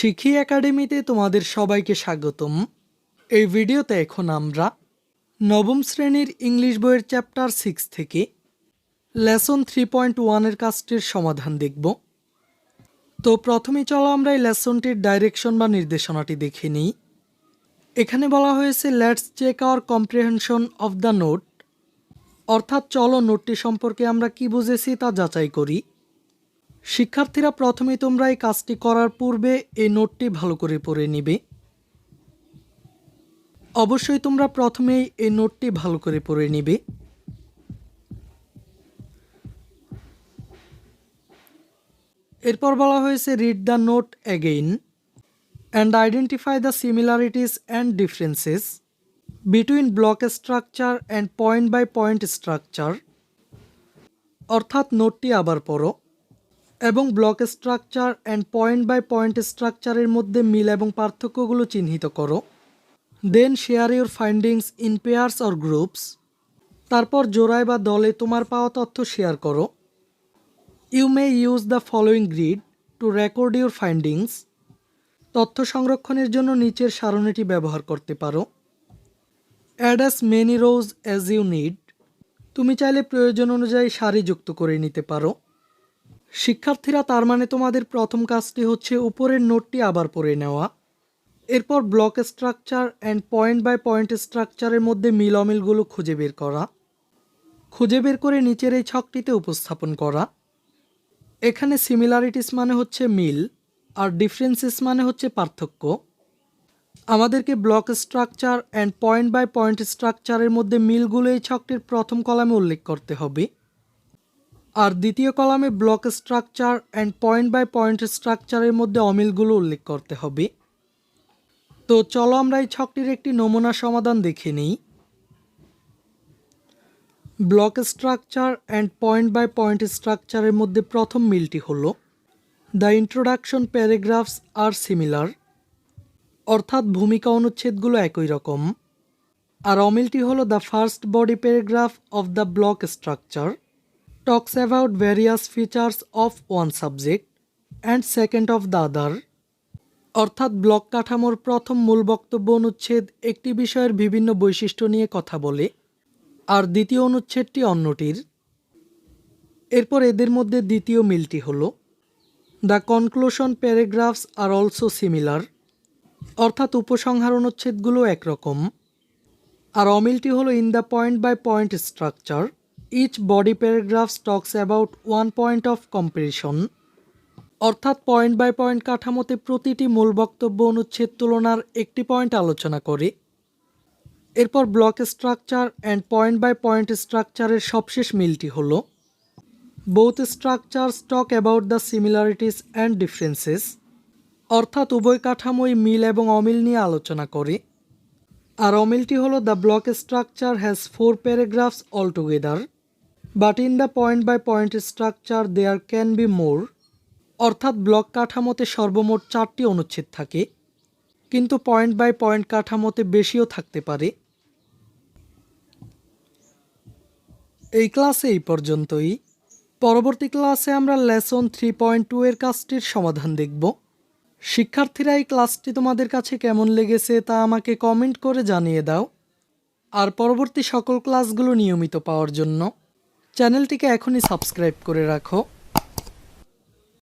শিখি একাডেমিতে তোমাদের সবাইকে স্বাগতম। এই ভিডিওতে এখন আমরা নবম শ্রেণির ইংলিশ বইয়ের চ্যাপ্টার সিক্স থেকে লেসন থ্রি পয়েন্ট ওয়ানের কাজটির সমাধান দেখব। তো প্রথমে চলো আমরা এই লেসনটির ডাইরেকশন বা নির্দেশনাটি দেখে নিই। এখানে বলা হয়েছে let's check our comprehension of the note অর্থাৎ চলো নোটটি সম্পর্কে আমরা কি বুঝেছি তা যাচাই করি। শিক্ষার্থীরা প্রথমে তোমরা এই কাজটি করার পূর্বে এই নোটটি ভালো করে পড়ে নিবে। অবশ্যই তোমরা প্রথমেই এই নোটটি ভালো করে পড়ে নিবে। এরপর বলা হয়েছে read the note again and identify the similarities and differences between block structure and point by point structure অর্থাৎ নোটটি আবার পড়ো। এবং block structure and point by point স্ট্রাকচারের মধ্যে মিল এবং পার্থক্যগুলো চিহ্নিত করো। Then share your findings in pairs or groups তারপর জোড়ায় বা দলে তোমার পাওয়া তথ্য শেয়ার করো। You may use the following grid to record your findings তথ্য সংরক্ষণের জন্য নিচের সারণীটি ব্যবহার করতে পারো। Add as many rows as you need তুমি চাইলে প্রয়োজন অনুযায়ী সারি যুক্ত করে নিতে পারো। শিক্ষার্থীরা তার মানে তোমাদের প্রথম কাজটি হচ্ছে উপরের নোটটি আবার পড়ে নেওয়া। এরপর block structure and point by point স্ট্রাকচারের মধ্যে মিল অমিলগুলো খুঁজে বের করা। খুঁজে বের করে নিচের এই ছকটিতে উপস্থাপন করা। এখানে সিমিলারিটিস মানে হচ্ছে মিল, আর ডিফারেন্সেস মানে হচ্ছে পার্থক্য। আমাদেরকে block structure and point by point স্ট্রাকচারের মধ্যে মিলগুলো এই ছকটির প্রথম কলামে উল্লেখ করতে হবে। আর দ্বিতীয় কলামে block structure and point by point স্ট্রাকচারের মধ্যে অমিলগুলো উল্লেখ করতে হবে। তো চলো আমরা এই ছকটির একটি নমুনা সমাধান দেখে নিই। Block structure and point by point স্ট্রাকচারের মধ্যে প্রথম মিলটি হল the introduction paragraphs are similar অর্থাৎ ভূমিকা অনুচ্ছেদগুলো একই রকম। আর অমিলটি হলো the first body paragraph of the block structure talks about various features of one subject and second of the other. অর্থাৎ ব্লক কাঠামোর প্রথম মূল বক্তব্য অনুচ্ছেদ একটি বিষয়ের বিভিন্ন বৈশিষ্ট্য নিয়ে কথা বলে, আর দ্বিতীয় অনুচ্ছেদটি অন্যটির। এরপর এদের মধ্যে দ্বিতীয় মিলটি হল the conclusion paragraphs R also similar অর্থাৎ উপসংহার অনুচ্ছেদগুলো একরকম। আর অমিলটি হলো in the point by point structure each body paragraphs talks about one point of comparison অর্থাৎ পয়েন্ট বাই পয়েন্ট কাঠামোতে প্রতিটি মূল বক্তব্য অনুচ্ছেদ তুলনার একটি পয়েন্ট আলোচনা করে। এরপর block structure and point by point স্ট্রাকচারের সবশেষ মিলটি হল both structure talk about the similarities and differences অর্থাৎ উভয় কাঠামোই মিল এবং অমিল নিয়ে আলোচনা করে। আর অমিলটি হলো the block structure has four paragraphs all together but in the point by point structure there can be more অর্থাৎ ব্লক কাঠামোতে সর্বমোট চারটি অনুচ্ছেদ থাকে। কিন্তু পয়েন্ট বাই পয়েন্ট কাঠামোতে বেশিও থাকতে পারে। এই ক্লাসে এই পর্যন্তই। পরবর্তী ক্লাসে আমরা লেসন থ্রি পয়েন্ট টু এর কাজটির সমাধান দেখব। শিক্ষার্থীরা এই ক্লাসটি তোমাদের কাছে কেমন লেগেছে তা আমাকে কমেন্ট করে জানিয়ে দাও। আর পরবর্তী সকল ক্লাসগুলো নিয়মিত পাওয়ার জন্য। চ্যানেলটিকে এখনই সাবস্ক্রাইব করে রাখো।